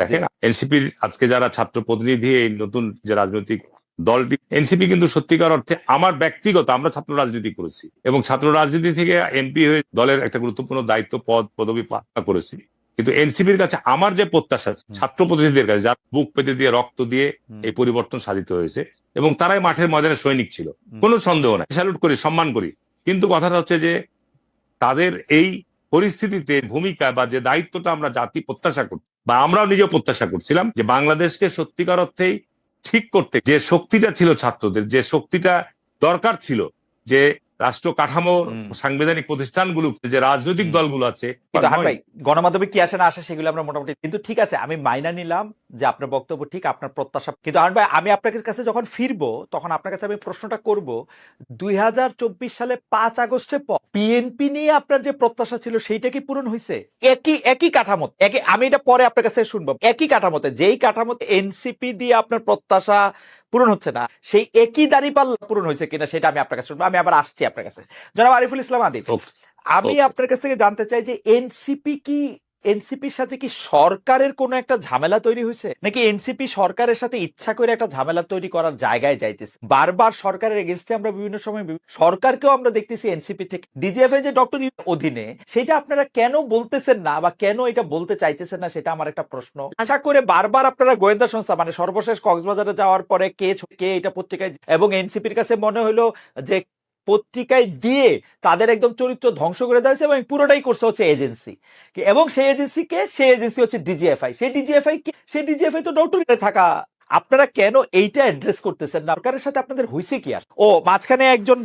দেখেন এনসিপির আজকে যারা ছাত্র প্রতিনিধি এই নতুন যে রাজনৈতিক দলটি এনসিপি কিন্তু সত্যিকার অর্থে আমার ব্যক্তিগত আমরা ছাত্র রাজনীতি করেছি এবং ছাত্র রাজনীতি থেকে এমপি হয়ে দলের একটা গুরুত্বপূর্ণ দায়িত্ব পদ পদবি করেছি। কিন্তু এনসিপির কাছে আমার যে প্রত্যাশা ছাত্র প্রতিনিধিদের কাছে যার বুক পেতে দিয়ে রক্ত দিয়ে এই পরিবর্তন সাধিত হয়েছে এবং তারাই মাঠের ময়দানে সৈনিক ছিল। কোনো সন্দেহ নাই। স্যালুট করি সম্মান করি। কিন্তু কথাটা হচ্ছে যে তাদের এই পরিস্থিতিতে ভূমিকা বা যে দায়িত্বটা আমরা জাতি প্রত্যাশা করছি বা আমরাও নিজেও প্রত্যাশা করছিলাম যে বাংলাদেশকে সত্যিকার অর্থেই ঠিক করতে যে শক্তিটা ছিল ছাত্রদের, যে শক্তিটা দরকার ছিল, যে রাষ্ট্র কাঠামো। সাংবিধানিক প্রতিষ্ঠানগুলো যে রাজনৈতিক দলগুলো আছে গণমাধ্যমে কি আসে না আসে সেগুলো আমরা মোটামুটি কিন্তু ঠিক আছে আমি মাইনা নিলাম যে আপনার বক্তব্য ঠিক আপনার প্রত্যাশা কিন্তু হাট ভাই আমি আপনার কাছে যখন ফিরবো তখন আপনার কাছে আমি প্রশ্নটা করব দুই হাজার চব্বিশ সালে পাঁচ আগস্টের পর বিএনপি নিয়ে আপনার যে প্রত্যাশা ছিল সেইটা কি পূরণ হয়েছে একই একই কাঠামোতে একই আমি এটা পরে আপনার কাছে শুনব একই কাঠামোতে যেই কাঠামোতে এনসিপি দিয়ে আপনার প্রত্যাশা পূরণ হচ্ছে না। সেই একই দাঁড়িপাল্লা পূরণ হয়েছে কিনা সেটা আমি আপনার কাছে শুনব। আমি আবার আসছি আপনার কাছে। জনাব আরিফুল ইসলাম আদিব আমি আপনার কাছ থেকে জানতে চাই যে এনসিপি কি এনসিপির সাথে কি সরকারের কোনো একটা ঝামেলা তৈরি হয়েছে? নাকি এনসিপি সরকারের সাথে ইচ্ছা করে একটা ঝামেলা তৈরি করার জায়গায় যাইতেছে? বারবার সরকারের এগেনস্টে আমরা বিভিন্ন সময় সরকারকেও আমরা দেখতেছি এনসিপি থেকে। ডিজিএফ যে ডক্টর অধীনে, সেটা আপনারা কেন বলতেছেন না বা কেন এটা বলতে চাইতেছেন না, সেটা আমার একটা প্রশ্ন। আশা করে বারবার আপনারা গোয়েন্দা সংস্থা মানে সর্বশেষ কক্সবাজারে যাওয়ার পরে কে কে এটা পত্রিকায় এবং এনসিপির কাছে মনে হলো যে পত্রিকায় দিয়ে তাদের একদম চরিত্র ধ্বংস করে দেওয়া হয়েছে এবং পুরোটাই করছে হচ্ছে এজেন্সি। এবং সেই এজেন্সিকে, সেই এজেন্সি হচ্ছে ডিজিএফআই সেই ডিজিএফআই সেই ডিজিএফআই তো ডক্টরে থাকা। আপনারা কেন এইটা অ্যাড্রেস করতেছেন না? সরকারের সাথে আপনাদের হয়েছে কি আর? ও, মাঝখানে একজন